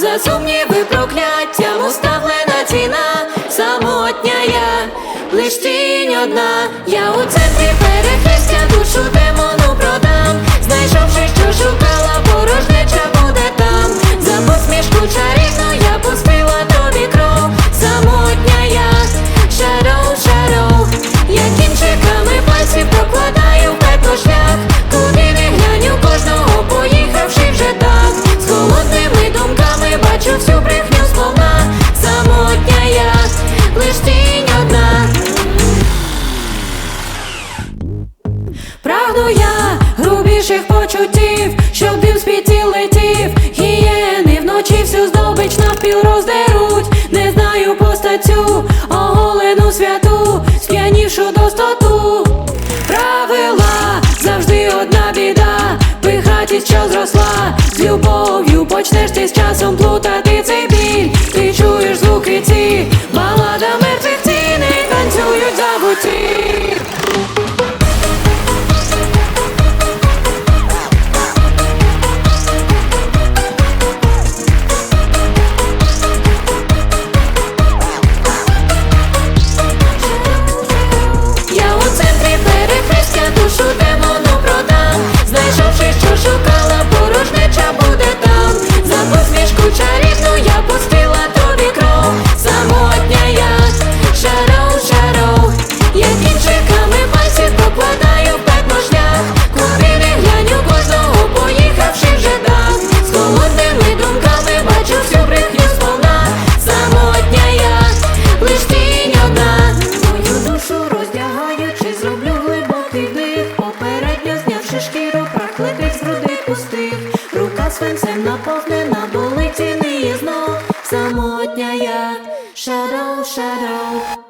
за сумніви прокляттям уставлена ціна, самотня я, лиш тінь одна, я у центрі перехрестя душу тебе. прагну я грубіших почуттів, щоб дим з піті летів, гієни вночі всю здобич на навпіл роздеруть, не знаю постаттю, оголену святу. свинцем наповнена, болить і не є знов самотня я, шаров, шаров.